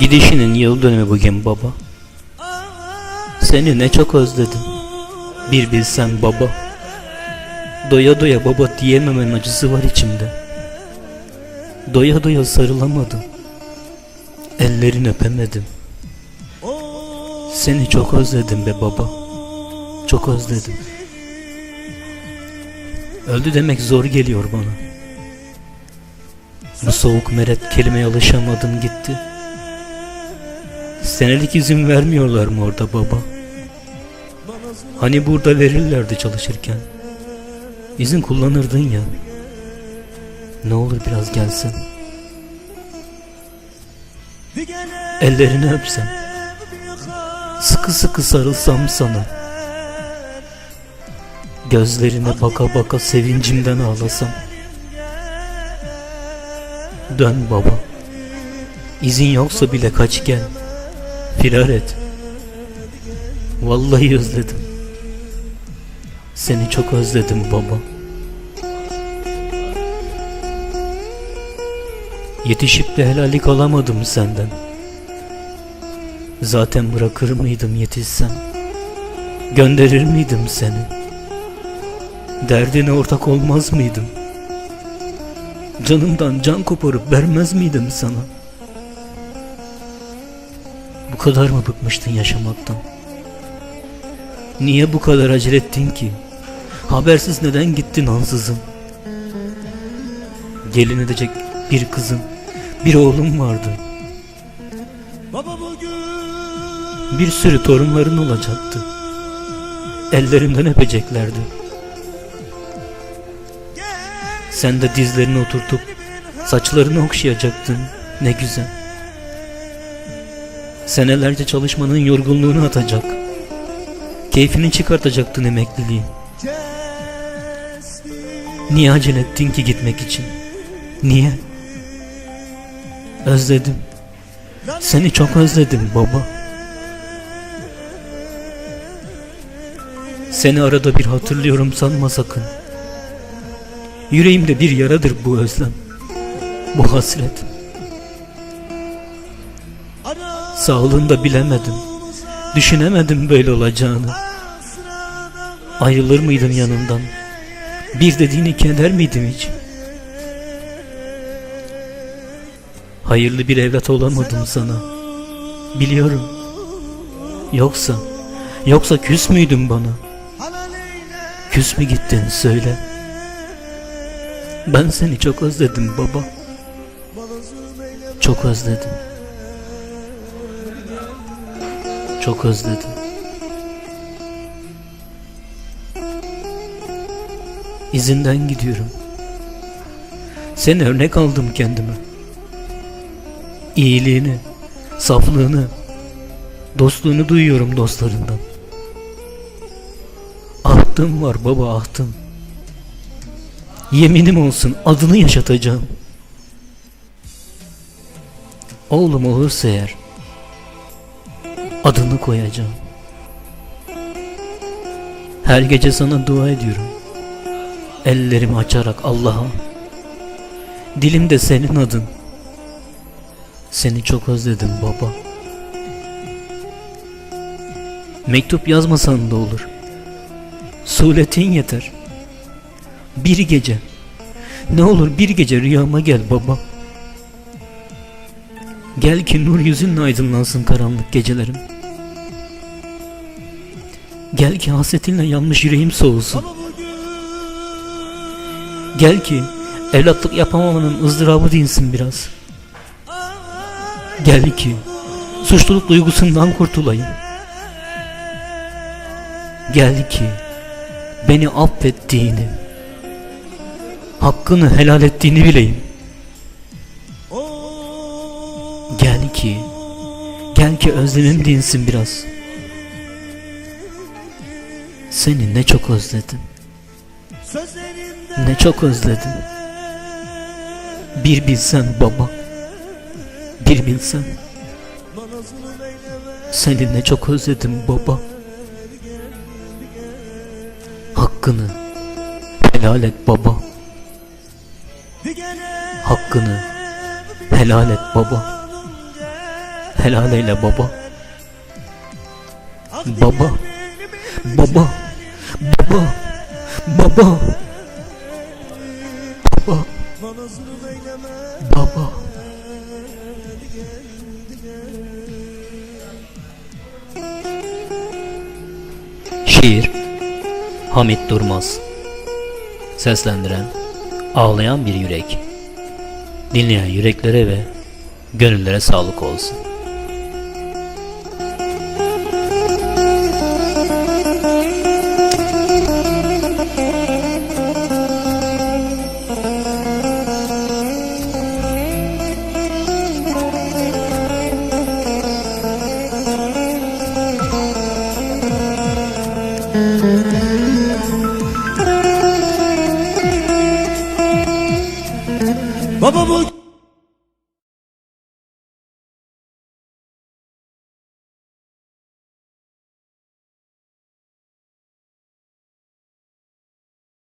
Gidişinin yıl dönümü bugün baba. Seni ne çok özledim. Bir bilsen baba. Doya doya baba diyememenin acısı var içimde. Doya doya sarılamadım. Ellerini öpemedim. Seni çok özledim be baba. Çok özledim. Öldü demek zor geliyor bana. Bu soğuk meret kelimeye alışamadım gitti. Senelik izin vermiyorlar mı orada baba? Hani burada verirlerdi çalışırken. İzin kullanırdın ya. Ne olur biraz gelsin. Ellerini öpsem. Sıkı sıkı sarılsam sana. Gözlerine baka baka sevincimden ağlasam. Dön baba. İzin yoksa bile kaç gel. Firar et. Vallahi özledim. Seni çok özledim baba. Yetişip de helallik alamadım senden. Zaten bırakır mıydım yetişsem? Gönderir miydim seni? Derdine ortak olmaz mıydım? Canımdan can koparıp vermez miydim sana? Bu kadar mı bıkmıştın yaşamaktan? Niye bu kadar acele ettin ki? Habersiz neden gittin ansızın? Gelin edecek bir kızın, bir oğlum vardı. Bir sürü torunların olacaktı. Ellerinden öpeceklerdi. Sen de dizlerini oturtup saçlarını okşayacaktın. Ne güzel. Senelerce çalışmanın yorgunluğunu atacak. Keyfini çıkartacaktın emekliliğin. Niye acele ettin ki gitmek için? Niye? Özledim. Seni çok özledim baba. Seni arada bir hatırlıyorum sanma sakın. Yüreğimde bir yaradır bu özlem. Bu hasret. Sağlığında bilemedim. Düşünemedim böyle olacağını. Ayrılır mıydın yanından? Bir dediğini keder miydim hiç? Hayırlı bir evlat olamadım sana. Biliyorum. Yoksa, yoksa küs müydün bana? Küs mü gittin söyle. Ben seni çok özledim baba. Çok özledim. Çok özledim. İzinden gidiyorum. Seni örnek aldım kendime. İyiliğini, saflığını, dostluğunu duyuyorum dostlarından. Ahtım var baba ahtım. Yeminim olsun adını yaşatacağım. Oğlum olursa eğer adını koyacağım. Her gece sana dua ediyorum. Ellerimi açarak Allah'a. Dilimde senin adın. Seni çok özledim baba. Mektup yazmasan da olur. Suretin yeter. Bir gece. Ne olur bir gece rüyama gel baba. Gel ki nur yüzünle aydınlansın karanlık gecelerim. Gel ki hasretinle yanmış yüreğim soğusun. Gel ki evlatlık yapamamanın ızdırabı dinsin biraz. Gel ki suçluluk duygusundan kurtulayım. Gel ki beni affettiğini, hakkını helal ettiğini bileyim. Gel ki, gel ki özlemim dinsin biraz. Seni ne çok özledim. Ne çok özledim. Bir bilsen baba. Bir bilsen. Seni ne çok özledim baba. Hakkını helal et baba. Hakkını helal et baba. Helal eyle baba. Baba. Baba. Baba. Baba. Baba. Baba. Şiir Hamit Durmaz Seslendiren Ağlayan bir yürek Dinleyen yüreklere ve gönüllere sağlık olsun. Baba bu